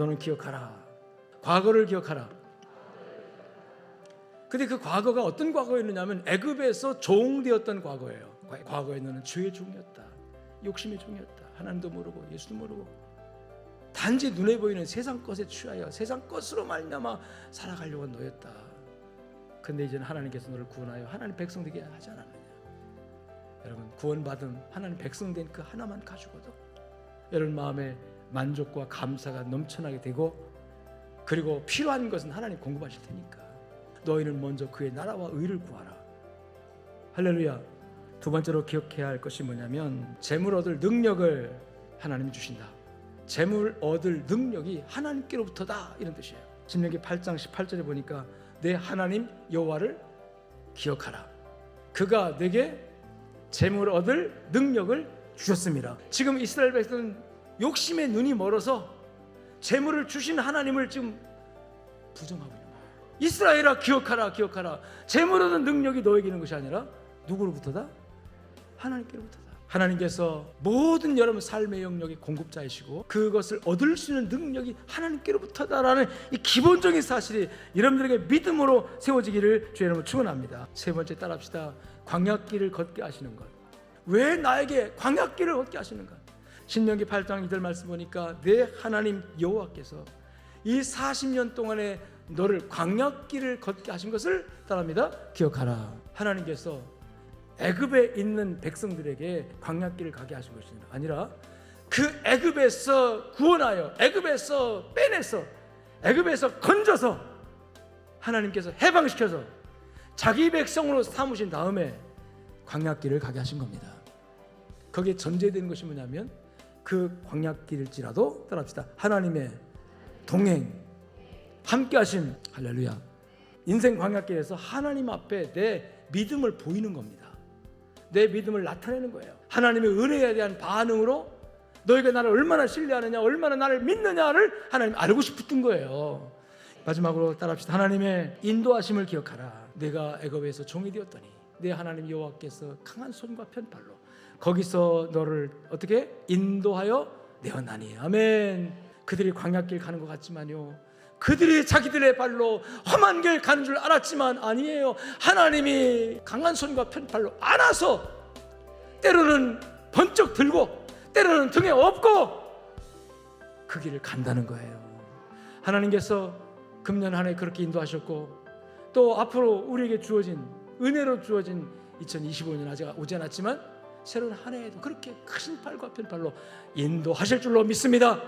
너는 기억하라. 과거를 기억하라. 근데 그 과거가 어떤 과거였느냐면 애굽에서 종되었던 과거예요. 과- 과거에 너는 주의 종이었다. 욕심의 종이었다. 하나님도 모르고 예수도 모르고 단지 눈에 보이는 세상 것에 취하여 세상 것으로 말미암아 살아가려고 한 너였다. 근데 이제는 하나님께서 너를 구원하여 하나님 백성 되게 하지 않았느냐. 여러분 구원받은 하나님 백성 된 그 하나만 가지고도 여러분 마음에 만족과 감사가 넘쳐나게 되고 그리고 필요한 것은 하나님 공급하실 테니까 너희는 먼저 그의 나라와 의를 구하라. 할렐루야. 두 번째로 기억해야 할 것이 뭐냐면 재물 얻을 능력을 하나님이 주신다. 재물 얻을 능력이 하나님께로부터다 이런 뜻이에요. 신명기 8장 18절에 보니까 내 하나님 여호와를 기억하라. 그가 내게 재물 얻을 능력을 주셨습니다. 지금 이스라엘 백성은 욕심의 눈이 멀어서 재물을 주신 하나님을 지금 부정하고 있는 거예요. 이스라엘아 기억하라 기억하라. 재물 얻은 능력이 너에게 있는 것이 아니라 누구로부터다? 하나님께로부터다. 하나님께서 모든 여러분 삶의 영역의 공급자이시고 그것을 얻을 수 있는 능력이 하나님께로부터다라는 이 기본적인 사실이 여러분들에게 믿음으로 세워지기를 주의 이름으로 축원합니다. 세 번째 따라합시다. 광야길을 걷게 하시는 것. 왜 나에게 광야길을 걷게 하시는 것? 신명기 8장 2절 말씀 보니까 내 하나님 여호와께서 이 40년 동안에 너를 광야길을 걷게 하신 것을 따라합니다. 기억하라. 하나님께서 애굽에 있는 백성들에게 광야길을 가게 하신 것이 아니라 그 애굽에서 구원하여 애굽에서 빼내서 애굽에서 건져서 하나님께서 해방시켜서 자기 백성으로 삼으신 다음에 광야길을 가게 하신 겁니다. 거기에 전제되는 것이 뭐냐면 그 광야길일지라도 따라합시다. 하나님의 동행, 함께하심, 할렐루야. 인생 광야길에서 하나님 앞에 내 믿음을 보이는 겁니다. 내 믿음을 나타내는 거예요. 하나님의 은혜에 대한 반응으로 너희가 나를 얼마나 신뢰하느냐, 얼마나 나를 믿느냐를 하나님 알고 싶었던 거예요. 마지막으로 따라합시다. 하나님의 인도하심을 기억하라. 내가 애굽에서 종이 되었더니 내 하나님 여호와께서 강한 손과 편팔로 거기서 너를 어떻게 인도하여 내어나니 아멘. 그들이 광야길 가는 것 같지만요. 그들이 자기들의 발로 험한 길 가는 줄 알았지만 아니에요. 하나님이 강한 손과 편팔로 안아서 때로는 번쩍 들고 때로는 등에 업고 그 길을 간다는 거예요. 하나님께서 금년 한 해 그렇게 인도하셨고 또 앞으로 우리에게 주어진 은혜로 주어진 2025년 아직 오지 않았지만 새로운 한 해에도 그렇게 큰 팔과 편팔로 인도하실 줄로 믿습니다.